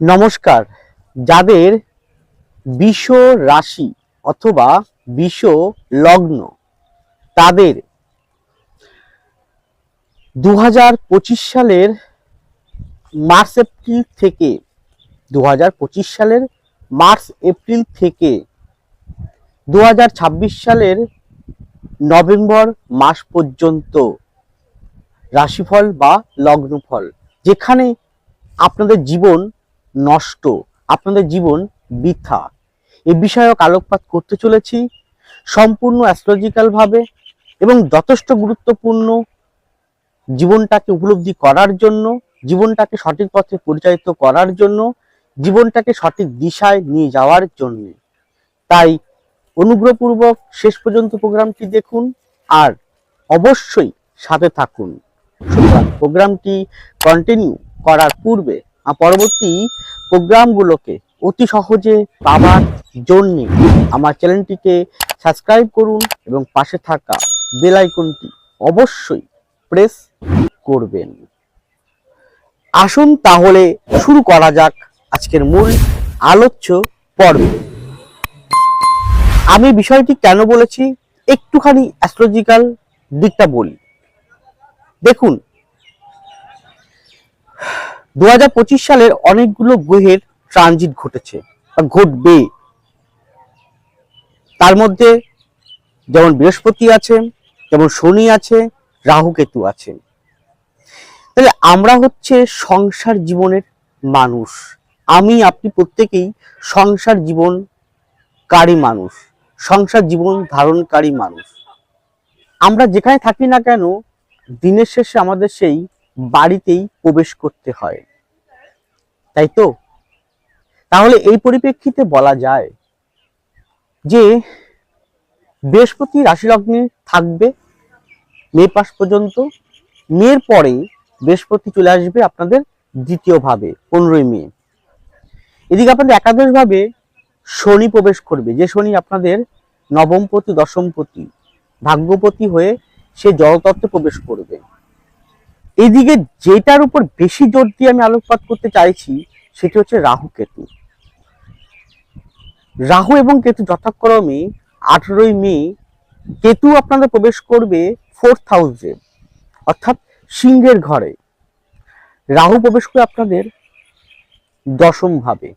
নমস্কার। যাদের বিষ রাশি অথবা বিষ লগ্ন, তাদের দু হাজার পঁচিশ সালের মার্চ এপ্রিল থেকে দু হাজার পঁচিশ সালের মার্চ এপ্রিল থেকে দু হাজার ছাব্বিশ সালের নভেম্বর মাস পর্যন্ত রাশিফল বা লগ্নফল, যেখানে আপনাদের জীবন নষ্ট। আপনাদের জীবন বৃথা। এ বিষয়ক আলোকপাত করতে চলেছি সম্পূর্ণ অ্যাস্ট্রোলজিক্যাল ভাবে এবং যথেষ্ট গুরুত্বপূর্ণ জীবনটাকে উপলব্ধি করার জন্য, জীবনটাকে সঠিক পথে পরিচালিত করার জন্য, জীবনটাকে সঠিক দিশায় নিয়ে যাওয়ার জন্য। তাই অনুগ্রহপূর্বক শেষ পর্যন্ত প্রোগ্রামটি দেখুন আর অবশ্যই সাথে থাকুন। সুতরাং প্রোগ্রামটি কন্টিনিউ করার পূর্বে পরবর্তী প্রোগ্রামগুলোকে অতি সহজে পাওয়ার জন্য আমার চ্যানেলটিকে সাবস্ক্রাইব করুন এবং পাশে থাকা বেল আইকনটি অবশ্যই প্রেস করবেন। আসুন তাহলে শুরু করা যাক আজকের মূল আলোচ্য পর্ব। আমি বিষয়টি কেন বলেছি? একটুখানি অ্যাস্ট্রোলজিক্যাল দিকটা বলি। দেখুন দু সালের অনেকগুলো গ্রহের ট্রানজিট ঘটেছে বা ঘটবে। তার মধ্যে যেমন বৃহস্পতি আছে, যেমন শনি আছে, রাহু কেতু আছে। তাহলে আমরা হচ্ছে সংসার জীবনের মানুষ। আমি, আপনি প্রত্যেকেই সংসার জীবনকারী মানুষ, সংসার জীবন ধারণকারী মানুষ। আমরা যেখানে থাকি না কেন, দিনের শেষে আমাদের সেই বাড়িতেই প্রবেশ করতে হয়। তাই তো? তাহলে এই পরিপ্রেক্ষিতে বলা যায় যে বৃহস্পতি রাশি লগ্নে থাকবে, মে পাস পর্যন্ত। মের পরে বৃহস্পতি চলে আসবে আপনাদের দ্বিতীয় ভাবে, পনেরোই মে। এদিকে আপনাদের একাদশ ভাবে শনি প্রবেশ করবে। যে শনি আপনাদের নবমপতি, দশমপতি, ভাগ্যপতি হয়ে সে জলতত্ত্বে প্রবেশ করবে। এদিকে যেটার উপর বেশি জোর দিয়ে আমি আলোকপাত করতে চাইছি, সেটি হচ্ছে রাহু কেতু। রাহু এবং কেতু যথাক্রমে আঠেরোই মে কেতু আপনাদের প্রবেশ করবে ফোর্থ হাউসে অর্থাৎ সিংহের ঘরে। রাহু প্রবেশ করে আপনাদের দশম ভাবে।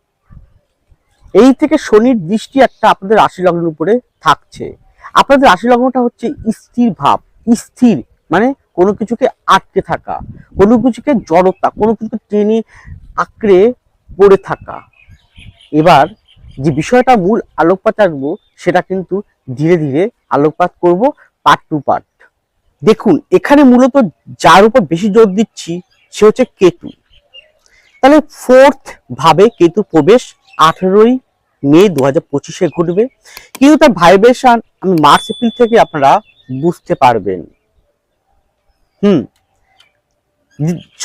এই থেকে শনির দৃষ্টি একটা আপনাদের রাশি লগ্নের উপরে থাকছে। আপনাদের রাশি লগ্নটা হচ্ছে স্থির ভাব, স্থির মানে কোনো কিছুকে আটকে থাকা, কোনো কিছুকে জড়তা, কোনো কিছুকে টেনে আঁকড়ে পড়ে থাকা। এবার যে বিষয়টা মূল আলোকপাত রাখব, সেটা কিন্তু ধীরে ধীরে আলোকপাত করব পার্ট টু পার্ট দেখুন, এখানে মূলত যার উপর বেশি জোর দিচ্ছি, সে হচ্ছে কেতু। তাহলে ফোর্থ ভাবে কেতু প্রবেশ আঠেরোই মে দু হাজার পঁচিশে ঘটবে। কিন্তু তার ভাইব্রেশন আমি মার্চ এপ্রিল থেকে আপনারা বুঝতে পারবেন। হুম।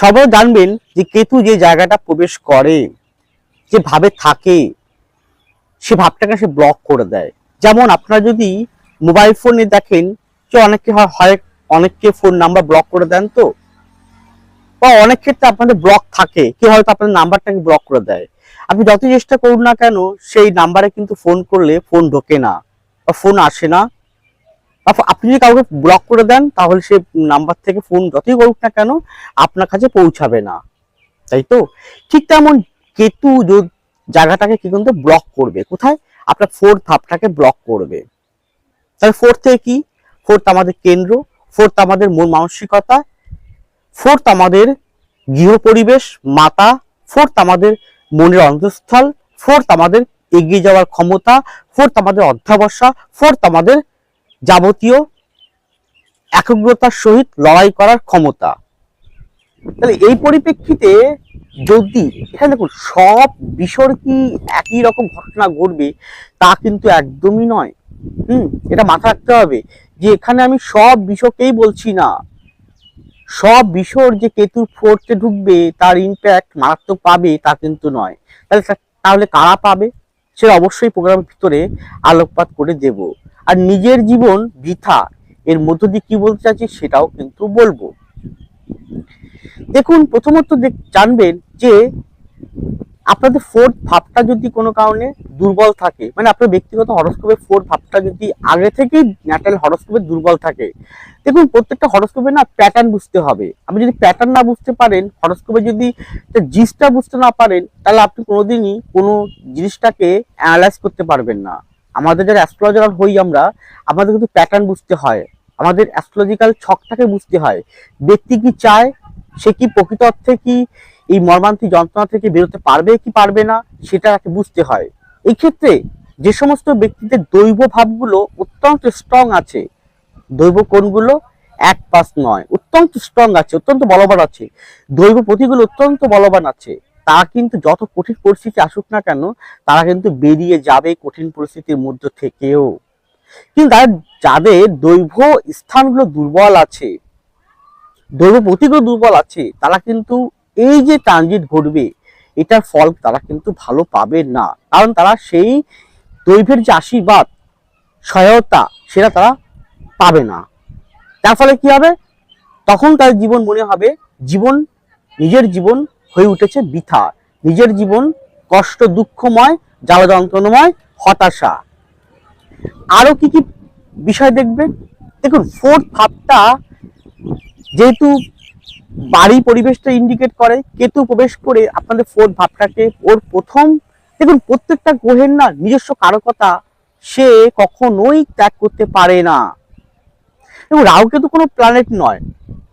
সবাই জানবেন যে কেতু যে জায়গাটা প্রবেশ করে, যে ভাবে থাকে, সে ভাবটাকে সে ব্লক করে দেয়। যেমন আপনারা যদি মোবাইল ফোনে দেখেন, যে অনেকে হয় অনেককে ফোন নাম্বার ব্লক করে দেন তো? বা অনেক ক্ষেত্রে আপনাদের ব্লক থাকে, কেউ হয়তো আপনাদের নাম্বারটাকে ব্লক করে দেয়। আপনি যত চেষ্টা করুন না কেন, সেই নাম্বারে কিন্তু ফোন করলে ফোন ঢোকে না, বা ফোন আসে না। আপনি যদি কাউকে ব্লক করে দেন, তাহলে সে নাম্বার থেকে ফোন যতই করুক না কেন, আপনার কাছে পৌঁছাবে না। তাই তো? ঠিক তেমন কেতু জায়গাটাকে কি কিন্তু ব্লক করবে। কোথায়? আপনার ফোর্থ ধাপটাকে ব্লক করবে। তাহলে ফোর্থ কি? ফোর্থ আমাদের কেন্দ্র ফোর্থ আমাদের মন মানসিকতা ফোর্থ আমাদের গৃহ পরিবেশ, মাতা ফোর্থ আমাদের মনের অন্তঃস্থল ফোর্থ আমাদের এগিয়ে যাওয়ার ক্ষমতা ফোর্থ আমাদের অধ্যাবসা ফোর্থ আমাদের যাবতীয় একাগ্রতার সহিত লড়াই করার ক্ষমতা। তাহলে এই পরিপ্রেক্ষিতে যদি এখানে দেখুন, সব বিষয় কি একই রকম ঘটনা ঘটবে, তা কিন্তু একদমই নয়। হুম, এটা মাথা রাখতে হবে যে এখানে আমি সব বিষয়কেই বলছি না। সব বিষয় যে কেতুর ফোর্থে ঢুকবে, তার ইম্প্যাক্ট মারাত্মক পাবে, তা কিন্তু নয়। তাহলে তাহলে কারা পাবে? সেটা অবশ্যই প্রোগ্রামের ভিতরে আলোকপাত করে দেব। আর নিজের জীবন বৃথা, এর মধ্য দিয়ে কি বলতে চাচ্ছি সেটাও কিন্তু বলব। দেখুন, প্রথমত জানবেন যে আপনাদের ফোর্থ ভাবটা যদি কোনো কারণে দুর্বল থাকে মানে আপনার ব্যক্তিগত হরস্কোপের ফোর্থ ভাবটা যদি আগে থেকেই ন্যাটাল হরস্কোপে দুর্বল থাকে, দেখুন প্রত্যেকটা হরস্কোপে না প্যাটার্ন বুঝতে হবে। আপনি যদি প্যাটার্ন না বুঝতে পারেন হরস্কোপে যদি জিনিসটা বুঝতে না পারেন, তাহলে আপনি কোনোদিনই কোনো জিনিসটাকে অ্যানালাইজ করতে পারবেন না। আমাদের যারা অ্যাস্ট্রোলজার হই আমরা, আমাদের কিন্তু প্যাটার্ন বুঝতে হয়। আমাদের অ্যাস্ট্রোলজিক্যাল ছকটাকে বুঝতে হয়। ব্যক্তি কি চায়, সে কি প্রকৃত অর্থে কি এই মর্মান্তিক যন্ত্রণা থেকে বেরোতে পারবে কি পারবে না, সেটা তাকে বুঝতে হয়। এই ক্ষেত্রে যে সমস্ত ব্যক্তিদের দৈব ভাবগুলো অত্যন্ত স্ট্রং আছে, দৈব কোণগুলো এক পাস নয়, অত্যন্ত স্ট্রং আছে, অত্যন্ত বলবান আছে, দৈব প্রতিগুলো অত্যন্ত বলবান আছে, তারা কিন্তু যত কঠিন পরিস্থিতি আসুক না কেন, তারা কিন্তু বেরিয়ে যাবে কঠিন পরিস্থিতির মধ্য থেকেও। কিন্তু যাদের দৈব স্থানগুলো দুর্বল আছে, দৈব প্রতিগুলো দুর্বল আছে, তারা কিন্তু এই যে ট্রানজিট ঘটবে, এটার ফল তারা কিন্তু ভালো পাবে না। কারণ তারা সেই দৈবের যে আশীর্বাদ, সহায়তা, সেটা তারা পাবে না। তার ফলে কি হবে? তখন তার জীবন মনে হবে, জীবন, নিজের জীবন হয়ে উঠেছে বৃথা। নিজের জীবন কষ্ট, দুঃখময়, জ্বালা যন্ত্রণাময়, হতাশা। আরও কি কি বিষয় দেখবে? দেখুন ফোর্থ ভাবটা যেহেতু বাড়ি পরিবেশটা ইন্ডিকেট করে, কেতু প্রবেশ করে আপনাদের ফোর্থ ভাবটাকে ওর প্রথম, দেখুন প্রত্যেকটা গ্রহের না নিজস্ব কারকতা, সে কখনোই ত্যাগ করতে পারে না। এবং রাহু কেতু কোনো প্ল্যানেট নয়,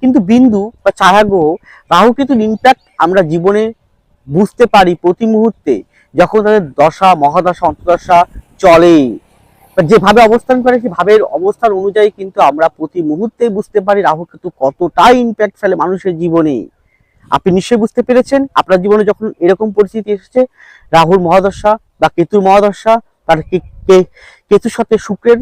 কিন্তু বিন্দু বা ছায়া গ্রহ, রাহু কেতুর ইম্প্যাক্ট আমরা জীবনে বুঝতে পারি প্রতি মুহূর্তে, যখন তাদের দশা, মহাদশা, অন্তদশা চলে যেভাবে অবস্থান করে সেই ভাবের অবস্থান অনুযায়ী কিন্তু আমরা প্রতি মুহূর্তে বুঝতে পারি রাহু কিন্তু কতটাই ইম্প্যাক্ট ফেলে মানুষের জীবনে। আপনি নিশ্চয়ই বুঝতে পেরেছেন, আপনার জীবনে যখন এরকম পরিস্থিতি এসেছে, রাহুর মহাদশা বা কেতুর মহাদশা, তার কেতুর সাথে শুক্রের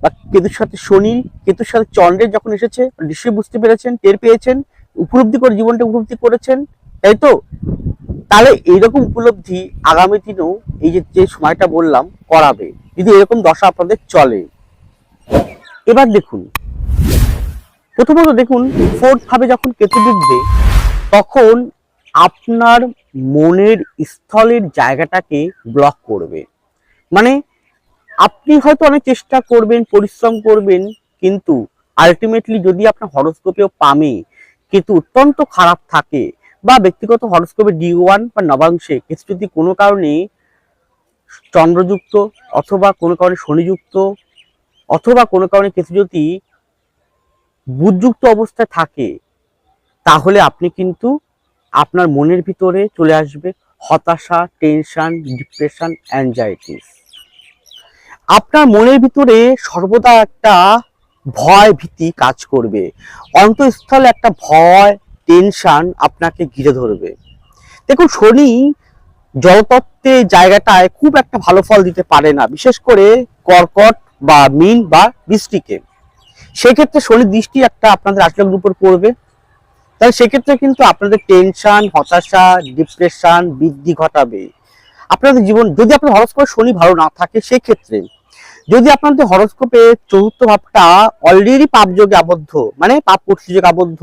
বা কেতুর সাথে শনির, কেতুর সাথে চন্দ্রের যখন এসেছে নিশ্চয়ই বুঝতে পেরেছেন, টের পেয়েছেন, উপলব্ধি করে, জীবনটা উপলব্ধি করেছেন, তাই তো? তাহলে এইরকম উপলব্ধি আগামী দিনেও এই যে যে সময়টা বললাম, করাবে। যদি এরকম দশা আপনাদের চলে। এবার দেখুন। প্রথমত দেখুন ফোর্থ ভাবে যখন কেতু ডুববে তখন আপনার মনের স্থলের জায়গাটাকে ব্লক করবে। মানে আপনি হয়তো অনেক চেষ্টা করবেন, পরিশ্রম করবেন, কিন্তু আলটিমেটলি যদি আপনার হরস্কোপেও পামে, কিন্তু অত্যন্ত খারাপ থাকে বা ব্যক্তিগত হরস্কোপে ডি ওয়ান বা নবাংশে কিছু যদি কোনো কারণে চন্দ্রযুক্ত অথবা কোনো কারণে শনিযুক্ত অথবা কোনো কারণে কিছু যদি বুধযুক্ত অবস্থায় থাকে, তাহলে আপনি কিন্তু আপনার মনের ভিতরে চলে আসবে হতাশা, টেনশন, ডিপ্রেশন, অ্যাংজাইটিস। আপনার মনের ভিতরে সর্বদা একটা ভয় ভীতি কাজ করবে। অন্তঃস্থলে একটা ভয় টেনশন আপনাকে ঘিরে ধরবে। দেখুন, শনি জলতত্ত্বের জায়গাটায় খুব একটা ভালো ফল দিতে পারে না, বিশেষ করে কর্কট বা মিন বা বৃষ্টিকে। সেক্ষেত্রে শনির দৃষ্টি একটা আপনাদের আশীর্বাদের উপর পড়বে। তাহলে সেক্ষেত্রে কিন্তু আপনাদের টেনশন, হতাশা, ডিপ্রেশন বৃদ্ধি ঘটাবে। আপনাদের জীবন, যদি আপনার হরস্কোপে শনি ভালো না থাকে, সেক্ষেত্রে যদি আপনাদের হরস্কোপে চতুর্থ ভাবটা অলরেডি পাপ যোগে আবদ্ধ মানে পাপ যোগে আবদ্ধ,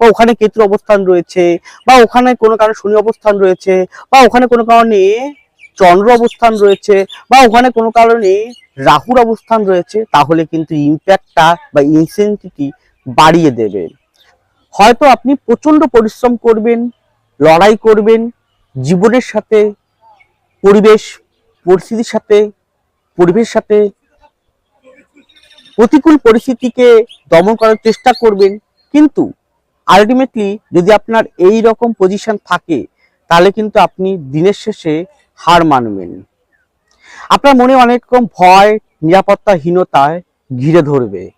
বা ওখানে কেতুর অবস্থান রয়েছে, বা ওখানে কোনো কারণে শনি অবস্থান রয়েছে, বা ওখানে কোনো কারণে চন্দ্র অবস্থান রয়েছে, বা ওখানে কোনো কারণে রাহুর অবস্থান রয়েছে, তাহলে কিন্তু ইম্প্যাক্টটা বা ইনসেন্টিটি বাড়িয়ে দেবে। হয়তো আপনি প্রচণ্ড পরিশ্রম করবেন, লড়াই করবেন, জীবনের সাথে, পরিবেশ, পরিস্থিতির সাথে, পরিবেশের সাথে প্রতিকূল পরিস্থিতিকে দমন করার চেষ্টা করবেন। কিন্তু আলটিমেটলি যদি আপনার এই রকম পজিশন থাকে, তাহলে কিন্তু আপনি দিনের শেষে হার মানবেন। আপনার মনে অনেক রকম ভয়, নিরাপত্তাহীনতায় ঘিরে ধরবে।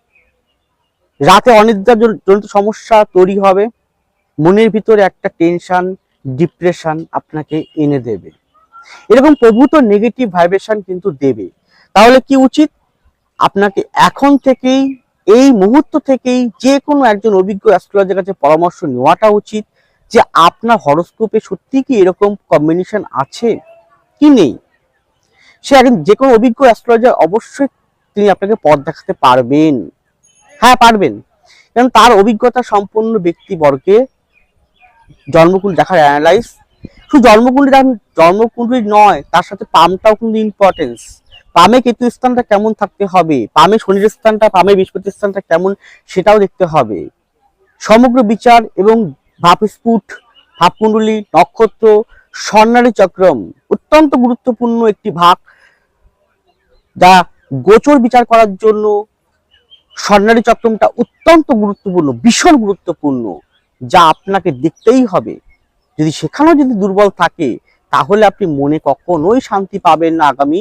রাতে অনিদ্রার জন- জনিত সমস্যা তৈরি হবে। মনের ভিতরে একটা টেনশন ডিপ্রেশন আপনাকে এনে দেবে। এরকম প্রভূত নেগেটিভ ভাইব্রেশন কিন্তু দেবে। তাহলে কি উচিত? আপনাকে এখন থেকেই, এই মুহূর্ত থেকেই যে কোনো একজন অভিজ্ঞ অ্যাস্ট্রোলজার কাছে পরামর্শ নেওয়াটা উচিত যে আপনার হরস্কোপে সত্যি কি এরকম কম্বিনেশন আছে কি নেই। সে একজন যে কোনো অভিজ্ঞ অ্যাস্ট্রোলজার অবশ্যই তিনি আপনাকে পথ দেখাতে পারবেন। হ্যাঁ পারবেন। কারণ তার অভিজ্ঞতা সম্পন্ন ব্যক্তিবর্গে জন্মকুল দেখার অ্যানালাইজ শুধু জন্মকুণ্ডলী দেখেন নয়, তার সাথে পামটাও কিন্তু ইম্পর্টেন্স পামে কেতু স্থানটা কেমন থাকতে হবে? পামে শনির স্থানটা, পামে বৃহস্পতি স্থানটা কেমন সেটাও দেখতে হবে। সমগ্র বিচার এবং ভাবস্ফুট, ভাবকুণ্ডলী, নক্ষত্র, স্বর্ণালী চক্রম অত্যন্ত গুরুত্বপূর্ণ একটি ভাগ যা গোচর বিচার করার জন্য স্বর্ণালী চক্রমটা অত্যন্ত গুরুত্বপূর্ণ, ভীষণ গুরুত্বপূর্ণ, যা আপনাকে দেখতেই হবে। যদি সেখানেও যদি দুর্বল থাকে, তাহলে আপনি মনে কখনোই শান্তি পাবেন না আগামী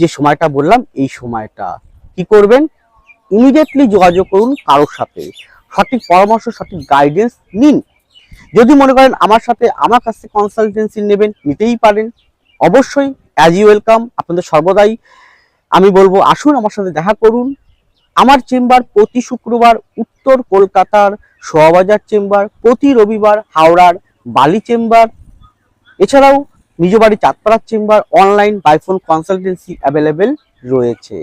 যে সময়টা বললাম, এই সময়টা কি করবেন? ইমিডিয়েটলি যোগাযোগ করুন কারোর সাথে। সঠিক পরামর্শ, সঠিক গাইডেন্স নিন। যদি মনে করেন আমার সাথে আমার কাছ কনসালটেন্সি নেবেন, নিতেই পারেন, অবশ্যই অ্যাজ ইউ ওয়েলকাম আপনাদের সর্বদাই আমি বলব, আসুন আমার সাথে দেখা করুন। আমার চেম্বার প্রতি শুক্রবার উত্তর কলকাতার শোয়াবাজার চেম্বার, প্রতি রবিবার হাওড়ার বালি চেম্বার। এছাড়াও নিজ বাড়ি চাঁদপাড়ার chamber online by phone consultancy available রয়েছে।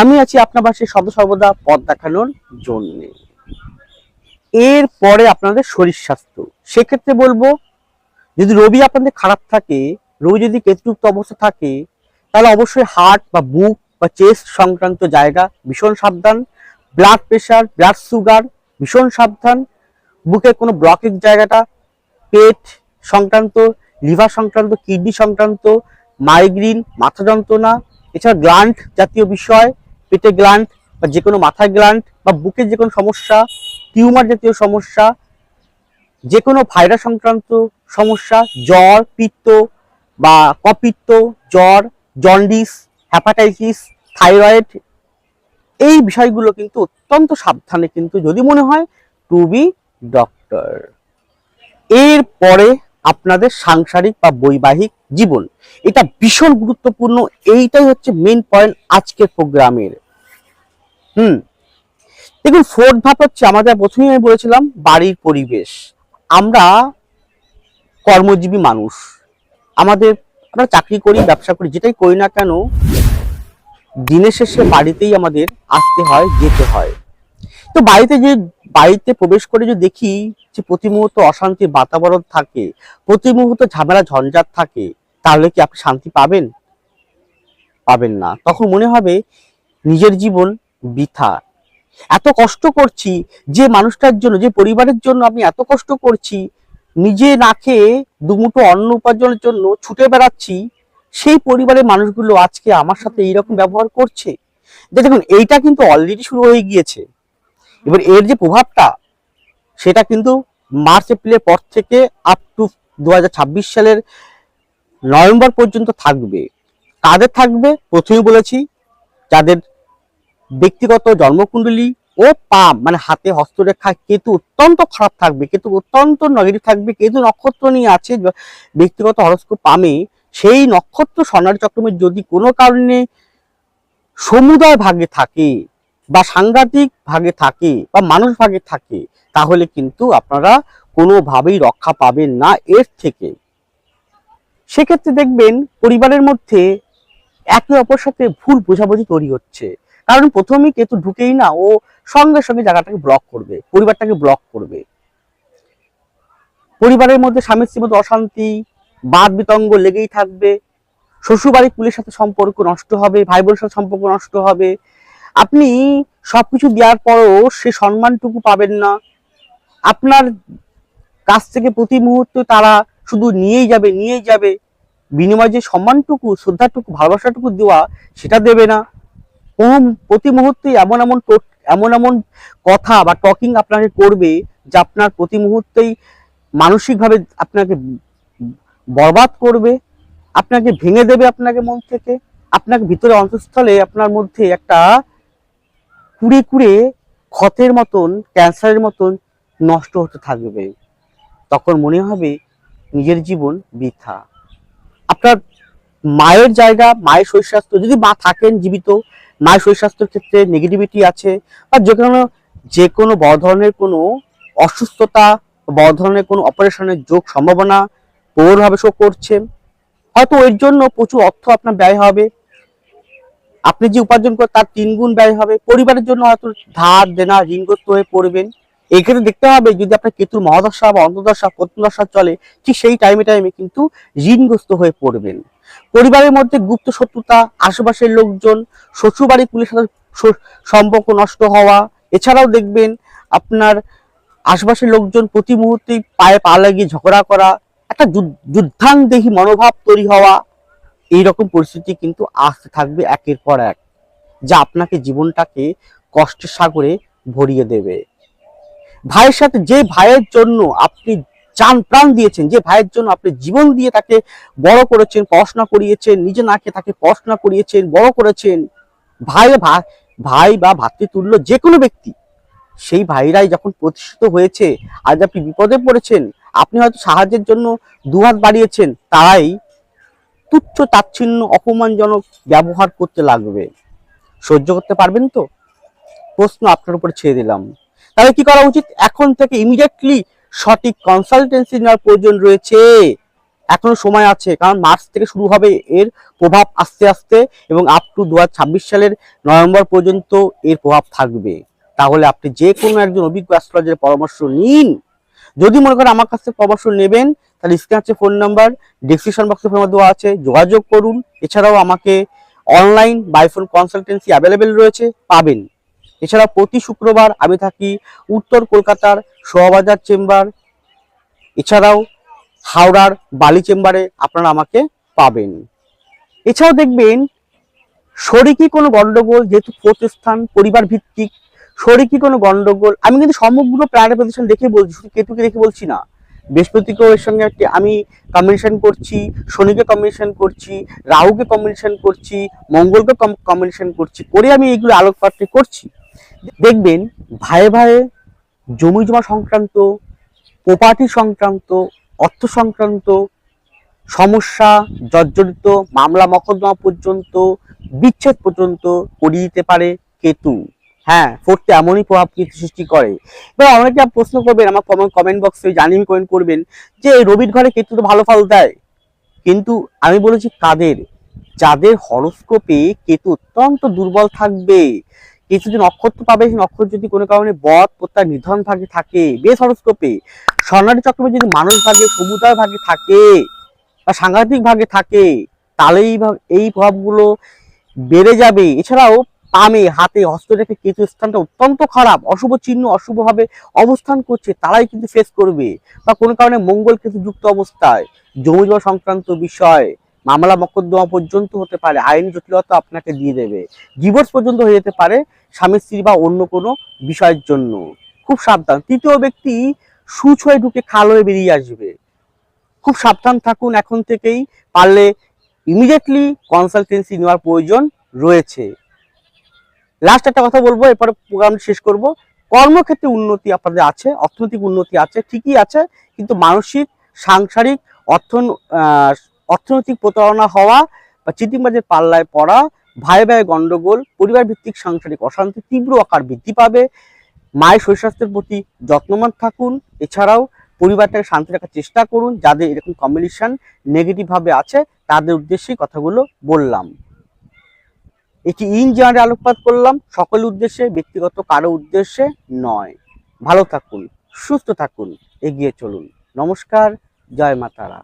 আমি আছি আপনার পাশে সর্বদা পথ দেখানোর জন্য। এরপরে আপনাদের শরীর স্বাস্থ্য। সেক্ষেত্রে বলব, যদি রবি আপনাদের খারাপ থাকে রবি যদি কেতুযুক্ত অবস্থা থাকে, তাহলে অবশ্যই হার্ট বা বুক বা চেস্ট সংক্রান্ত জায়গা ভীষণ সাবধান। ব্লাড প্রেশার ব্লাড সুগার ভীষণ সাবধান। বুকের কোনো ব্লকের জায়গাটা, পেট সংক্রান্ত লিভার সংক্রান্ত, কিডনি সংক্রান্ত, মাইগ্রেন, মাথা যন্ত্রণা, এছাড়া গ্লান্ট জাতীয় বিষয়, পেটে গ্লান্ট বা যে কোনো মাথায় গ্লান্ট বা বুকের যে কোনো সমস্যা, টিউমার জাতীয় সমস্যা যে কোনো ভাইরাস সংক্রান্ত সমস্যা, জ্বর, পিত্ত বা কপিত্ত জ্বর, জন্ডিস হ্যাপাটাইটিস থাইরয়েড এই বিষয়গুলো কিন্তু অত্যন্ত সাবধানে কিন্তু যদি মনে হয় টু বি ডক্টর এরপরে আপনাদের সাংসারিক বা বৈবাহিক জীবন। এটা ভীষণ গুরুত্বপূর্ণ, এইটাই হচ্ছে মেন পয়েন্ট আজকের প্রোগ্রামের। হুম। দেখুন ফোর্থ ধাপ হচ্ছে আমাদের প্রথমেই আমি বলেছিলাম, বাড়ির পরিবেশ। আমরা কর্মজীবী মানুষ। আমাদের, আমরা চাকরি করি, ব্যবসা করি, যেটাই করি না কেন, দিনের শেষে বাড়িতেই আমাদের আসতে হয়, যেতে হয়। তো বাড়িতে যে, বাড়িতে প্রবেশ করে যে দেখি যে প্রতি মুহূর্ত অশান্তির বাতাবরণ থাকে প্রতি মুহূর্ত ঝামেলা, ঝঞ্ঝাট থাকে, তাহলে কি আপনি শান্তি পাবেন? পাবেন না। তখন মনে হবে নিজের জীবন বৃথা। এত কষ্ট করছি, যে মানুষটার জন্য, যে পরিবারের জন্য আমি এত কষ্ট করছি, নিজে না খেয়ে দুমুঠো অন্ন উপার্জনের জন্য ছুটে বেড়াচ্ছি, সেই পরিবারের মানুষগুলো আজকে আমার সাথে এইরকম ব্যবহার করছে? দেখুন, এইটা কিন্তু অলরেডি শুরু হয়ে গিয়েছে। এবার এর যে প্রভাবটা, সেটা কিন্তু মার্চ, এপ্রিলের পর থেকে আপ টু দু হাজার ছাব্বিশ সালের নভেম্বর পর্যন্ত থাকবে। কাদের থাকবে? প্রথমেই বলেছি, যাদের ব্যক্তিগত জন্মকুণ্ডলী ও পাম মানে হাতে হস্তরেখা কেতু অত্যন্ত খারাপ থাকবে, কেতু অত্যন্ত নেগেটিভ থাকবে, কেতু নক্ষত্র নিয়ে আছে ব্যক্তিগত হরস্কোপ পামে, সেই নক্ষত্র সোনার চক্রমের যদি কোনো কারণে সমুদায় ভাগে থাকে বা সাংঘাতিক ভাগে থাকে বা মানুষ ভাগে থাকে, তাহলে কিন্তু আপনারা কোনোভাবেই রক্ষা পাবেন না এর থেকে। সেক্ষেত্রে দেখবেন পরিবারের মধ্যে একে অপর সাথে ভুল বোঝাবুঝি তৈরি হচ্ছে। কারণ প্রথমেই কেতু ঢুকেই না, ও সঙ্গে সঙ্গে জায়গাটাকে ব্লক করবে, পরিবারটাকে ব্লক করবে। পরিবারের মধ্যে স্বামী স্ত্রীর মধ্যে অশান্তি বাদ বিতঙ্গ লেগেই থাকবে। শ্বশুরবাড়ির কুলের সাথে সম্পর্ক নষ্ট হবে ভাই বোনের সাথে সম্পর্ক নষ্ট হবে। আপনি সবকিছু দেওয়ার পরও সে সম্মানটুকু পাবেন না। আপনার কাছ থেকে প্রতি মুহূর্তে তারা শুধু নিয়েই যাবে নিয়েই যাবে। বিনিময়ে যে সম্মানটুকু, শ্রদ্ধাটুকু, ভালোবাসাটুকু দেওয়া, সেটা দেবে না। প্রতি মুহূর্তে এমন এমন এমন এমন কথা বা টকিং আপনাকে করবে যা আপনার প্রতি মুহূর্তেই মানসিকভাবে আপনাকে বরবাদ করবে, আপনাকে ভেঙে দেবে আপনাকে মন থেকে। আপনাকে ভিতরে অন্তঃস্থলে আপনার মধ্যে একটা কুড়ে কুড়ে ক্ষতের মতন, ক্যান্সারের মতন নষ্ট হতে থাকবে। তখন মনে হবে নিজের জীবন বৃথা। আপনার মায়ের জায়গা, মায়ের শরীর স্বাস্থ্য যদি মা থাকেন জীবিত, মায়ের শরীর স্বাস্থ্যের ক্ষেত্রে নেগেটিভিটি আছে, বা যে কোনো যে কোনো বড় ধরনের কোনো অসুস্থতা, বড় ধরনের কোনো অপারেশনের যোগ সম্ভাবনা প্রবলভাবে শো করছে। হয়তো এর জন্য প্রচুর অর্থ আপনার ব্যয় হবে। আপনি যে উপার্জন করেন, তার তিন গুণ ব্যয় হবে। পরিবারের জন্য হয়তো ধার, দেনা, ঋণগ্রস্ত হয়ে পড়বেন। এক্ষেত্রে দেখতে হবে, যদি আপনার কেতুর মহাদশা বা অন্তদশা প্রত্যদশা চলে, ঠিক সেই টাইমে টাইমে কিন্তু ঋণগ্রস্ত হয়ে পড়বেন। পরিবারের মধ্যে গুপ্ত শত্রুতা, আশেপাশের লোকজন, শ্বশুরবাড়ি সাথে সম্পর্ক নষ্ট হওয়া, এছাড়াও দেখবেন আপনার আশেপাশের লোকজন প্রতি মুহূর্তে পায়ে পা লাগিয়ে ঝগড়া করা, একটা যুদ্ধ- যুদ্ধাংদেহী মনোভাব তৈরি হওয়া এইরকম পরিস্থিতি কিন্তু আসতে থাকবে একের পর এক, যা আপনাকে জীবনটাকে কষ্টের সাগরে ভরিয়ে দেবে। ভাইয়ের সাথে যে ভাইয়ের জন্য আপনি চান প্রাণ দিয়েছেন, যে ভাইয়ের জন্য আপনি জীবন দিয়ে তাকে বড় করেছেন, পড়াশোনা করিয়েছেন, নিজে নাকে তাকে পড়াশোনা করিয়েছেন, বড় করেছেন, ভাই ভাই বা ভাতৃতুল্য যে কোনো ব্যক্তি, সেই ভাইরাই যখন প্রতিষ্ঠিত হয়েছে, আজ আপনি বিপদে পড়েছেন, আপনি হয়তো সাহায্যের জন্য দুহাত বাড়িয়েছেন তাই তুচ্ছ তাচ্ছিন্ন অপমানজনক ব্যবহার করতে লাগবে। সহ্য করতে পারবেন তো? প্রশ্ন আপনার উপর ছেড়ে দিলাম। তাহলে কি করা উচিত? এখন থেকে ইমিডিয়েটলি সঠিক কনসালটেন্সি নেওয়ার প্রয়োজন রয়েছে। এখনও সময় আছে, কারণ মার্চ থেকে শুরু হবে এর প্রভাব আস্তে আস্তে এবং আপ টু দু হাজার ছাব্বিশ সালের নভেম্বর পর্যন্ত এর প্রভাব থাকবে। তাহলে আপনি যে কোনো একজন অভিজ্ঞ অ্যাস্ট্রোলজারের পরামর্শ নিন। যদি মনে করেন আমার কাছ পরামর্শ নেবেন তাহলে স্ক্রিনে আছে ফোন নাম্বার ডিসক্রিপশন বক্সে ফোন দেওয়া আছে, যোগাযোগ করুন। এছাড়াও আমাকে অনলাইন বাইফোন কনসালটেন্সি অ্যাভেলেবেল রয়েছে, পাবেন। এছাড়া প্রতি শুক্রবার আমি থাকি উত্তর কলকাতার শোয়াবাজার চেম্বার এছাড়াও হাওড়ার বালি চেম্বারে আপনারা আমাকে পাবেন। এছাড়াও দেখবেন, শরিকি কোনো গন্ডগোল, যেহেতু ফোর্থ পরিবার ভিত্তিক, শরিকি কোনো গন্ডগোল, আমি কিন্তু সমগ্র প্ল্যানেট প্রতিষ্ঠান দেখে বলছি, শুধু কেতুকে দেখে বলছি না। বৃহস্পতিকেও এর সঙ্গে একটি আমি কম্বিনেশন করছি, শনিকে কম্বিনেশন করছি, রাহুকে কম্বিনেশন করছি, মঙ্গলকে কম্বিনেশন করছি, করে আমি এইগুলো আলোকপাতটি করছি। দেখবেন ভাইয়ে ভাইয়ে জমি জমা সংক্রান্ত প্রপার্টি সংক্রান্ত, অর্থ সংক্রান্ত সমস্যা, জর্জরিত, মামলা, মকদ্দমা পর্যন্ত, বিচ্ছেদ পর্যন্ত করিয়ে দিতে পারে কেতু। হ্যাঁ ফোর্থে এমনই প্রভাব কিন্তু সৃষ্টি করে। এবার অনেকে প্রশ্ন করবেন, আমার কমেন্ট বক্সে জানিয়ে কমেন্ট করবেন যে রবির ঘরে কেতু তো ভালো ফল দেয়? কিন্তু আমি বলেছি কাদের? যাদের হরস্কোপে কেতু অত্যন্ত দুর্বল থাকবে। কেতু যদি নক্ষত্র পাবে, সেই নক্ষত্র যদি কোনো কারণে বধ প্রত্যার নিধন ভাগে থাকে, বেশ হরস্কোপে। স্বর্ণালী চক্রবে যদি মানুষ ভাগে, সমুদায় ভাগে থাকে, বা সাংঘাতিক ভাগে থাকে, তাহলে এই এই প্রভাবগুলো বেড়ে যাবে। এছাড়াও পামে হাতে হস্তরেখে কেতু স্থানটা অত্যন্ত খারাপ, অশুভ চিহ্ন, অশুভভাবে অবস্থান করছে, তারাই কিন্তু ফেস করবে। বা কোনো কারণে মঙ্গল কেতু যুক্ত অবস্থায়। জমি জমা সংক্রান্ত বিষয়, মামলা মকদ্দমা পর্যন্ত হতে পারে, আইনি জটিলতা আপনাকে দিয়ে দেবে। ডিভোর্স পর্যন্ত হয়ে যেতে পারে, স্বামী, স্ত্রী বা অন্য কোনো বিষয়ের জন্য। খুব সাবধান। তৃতীয় ব্যক্তি সুচ হয়ে ঢুকে খাল হয়ে বেরিয়ে আসবে। খুব সাবধান থাকুন, এখন থেকেই পারলে ইমিডিয়েটলি কনসালটেন্সি নেওয়ার প্রয়োজন রয়েছে। লাস্ট একটা কথা বলব, এরপরে প্রোগ্রাম শেষ করব। কর্মক্ষেত্রে উন্নতি আপনাদের আছে, অর্থনৈতিক উন্নতি আছে, ঠিকই আছে, কিন্তু মানসিক, সাংসারিক অর্থ অর্থনৈতিক প্রতারণা হওয়া বা চিটিংবাজের পাল্লায় পড়া, ভাই ভাই গন্ডগোল পরিবার ভিত্তিক সাংসারিক অশান্তি তীব্র আকার বৃদ্ধি পাবে। মায়ের শরীর স্বাস্থ্যের প্রতি যত্নবান থাকুন। এছাড়াও পরিবারটাকে শান্তি রাখার চেষ্টা করুন, যাদের এরকম কম্বিনেশন নেগেটিভ ভাবে আছে, তাদের উদ্দেশ্যে কথাগুলো বললাম। এটি ইন জেনারেল আলোকপাত করলাম, সকল উদ্দেশ্যে, ব্যক্তিগত কারও উদ্দেশ্যে নয়। ভালো থাকুন, সুস্থ থাকুন, এগিয়ে চলুন। নমস্কার, জয় মাতারা।